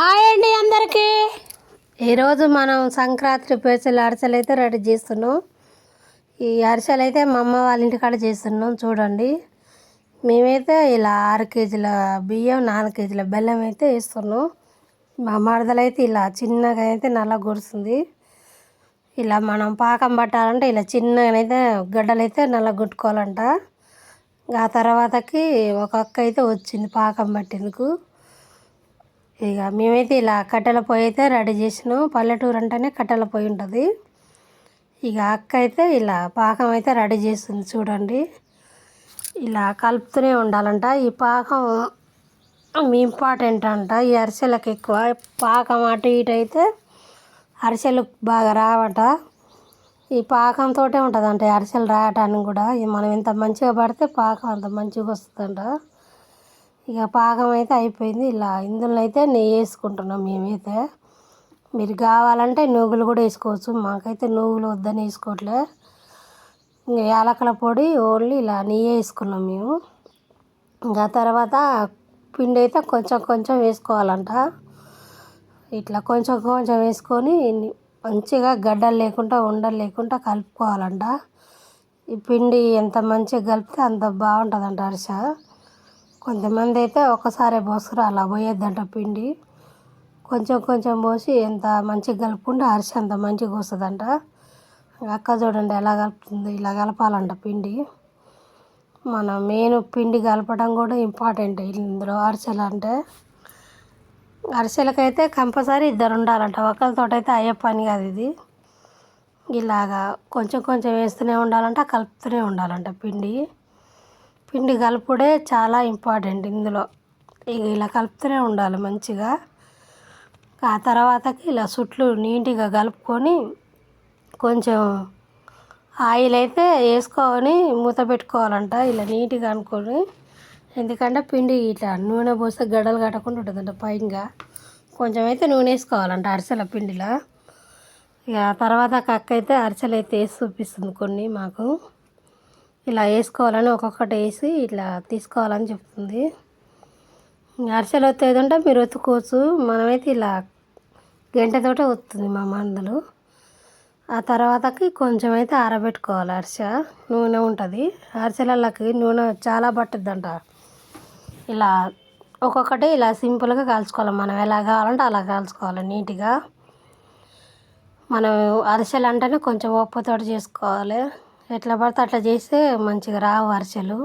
Hi అండి అందరికీ. ఈరోజు మనం సంక్రాంతి పేసలు అరిసెలు అయితే రెడీ చేస్తున్నాం. ఈ అరిసెలు అయితే మా అమ్మ వాళ్ళ ఇంటికాడ చేస్తున్నాం చూడండి. మేమైతే ఇలా ఆరు కేజీల బియ్యం నాలుగు కేజీల బెల్లం అయితే వేస్తున్నాం. మా మరదలు అయితే ఇలా చిన్నగా అయితే నల్ల గురుస్తుంది ఇలా మనం పాకం పట్టాలంటే ఇలా చిన్నగానైతే గడ్డలు అయితే నల్ల కొట్టుకోవాలంట. ఆ తర్వాతకి ఒక అక్క అయితే వచ్చింది పాకం పట్టేందుకు. ఇక మేమైతే ఇలా కట్టెల పొయ్యి అయితే రెడీ చేసినాం. పల్లెటూరు అంటేనే కట్టెల పొయ్యి ఉంటుంది. ఇక అక్క అయితే ఇలా పాకం అయితే రెడీ చేస్తుంది చూడండి. ఇలా కలుపుతూనే ఉండాలంట. ఈ పాకం ఇంపార్టెంట్ అంట ఈ అరిసెలకు ఎక్కువ. పాకం అటు ఇటు అయితే అరిసెలు బాగా రావట. ఈ పాకంతోటే ఉంటుందంట అరిసెలు రావటానికి కూడా. మనం ఎంత మంచిగా పడితే పాకం అంత మంచిగా వస్తుందంట. ఇక పాకం అయితే అయిపోయింది. ఇలా ఇందులో అయితే నెయ్యి వేసుకుంటున్నాం మేమైతే. మీరు కావాలంటే నువ్వులు కూడా వేసుకోవచ్చు. మాకైతే నువ్వులు వద్దని వేసుకోవట్లే ఇంకా యాలకుల పొడి ఓన్లీ ఇలా నెయ్యి వేసుకున్నాం మేము. ఇంకా తర్వాత పిండి అయితే కొంచెం కొంచెం వేసుకోవాలంట. ఇట్లా కొంచెం కొంచెం వేసుకొని మంచిగా గడ్డలు లేకుండా ఉండలు లేకుండా కలుపుకోవాలంట. ఈ పిండి ఎంత మంచిగా కలిపితే అంత బాగుంటుందంట అరిసె కొంతమంది అయితే ఒక్కసారే పోసుకురా అలా పోయొద్దంట పిండి. కొంచెం కొంచెం పోసి ఎంత మంచిగా కలుపుకుంటే అరిసి అంత మంచిగా వస్తుందంట. అక్క చూడండి ఎలా కలుపుతుంది ఇలా కలపాలంట పిండి. మన మెయిన్ పిండి కలపడం కూడా ఇంపార్టెంట్ ఇందులో అరిసెలు అంటే. అరిసెలకైతే కంపల్సరీ ఇద్దరు ఉండాలంట. ఒకరితో అయితే అయ్యే పని కాదు ఇది. ఇలాగా కొంచెం కొంచెం వేస్తూనే ఉండాలంట కలుపుతూనే ఉండాలంట పిండి. పిండి కలుపుడే చాలా ఇంపార్టెంట్ ఇందులో. ఇక ఇలా కలుపుతూనే ఉండాలి మంచిగా. ఆ తర్వాతకి ఇలా సుట్లు నీట్గా కలుపుకొని కొంచెం ఆయిల్ అయితే వేసుకొని మూత పెట్టుకోవాలంట ఇలా నీట్గా అనుకొని. ఎందుకంటే పిండి ఇట్లా నూనె పోస్తే గడ్డలు కట్టకుండా ఉంటుందంట పైగా కొంచెం అయితే నూనె వేసుకోవాలంట అరిసెల పిండిలో. ఇక తర్వాత కక్క అయితే అరిసెలు అయితే వేసి చూపిస్తుంది కొన్ని మాకు. ఇలా వేసుకోవాలని ఒక్కొక్కటి వేసి ఇట్లా తీసుకోవాలని చెప్తుంది. అరిసెలు వస్తుందంటే మీరు ఒత్తుకోవచ్చు. మనమైతే ఇలా గంటతోటే వస్తుంది మా మందులు. ఆ తర్వాతకి కొంచెం అయితే ఆరబెట్టుకోవాలి అరిసె. నూనె ఉంటుంది. అరిసెలకి నూనె చాలా పట్టుద్దంట. ఇలా ఒక్కొక్కటి ఇలా సింపుల్గా కాల్చుకోవాలి. మనం ఎలా కావాలంటే అలా కాల్చుకోవాలి నీట్గా. మనం అరిసెలు అంటేనే కొంచెం ఉప్పుతోటి చేసుకోవాలి. ఎట్లా పడితే అట్లా చేస్తే మంచిగా రావు అరిసెలు.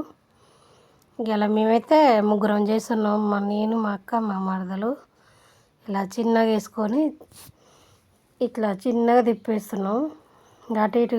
ఇలా మేమైతే ముగ్గురం చేస్తున్నాం. మా నేను మా అక్క మా మరదలు. ఇలా చిన్నగా వేసుకొని ఇట్లా చిన్నగా తిప్పేస్తున్నాం. అటు ఇటు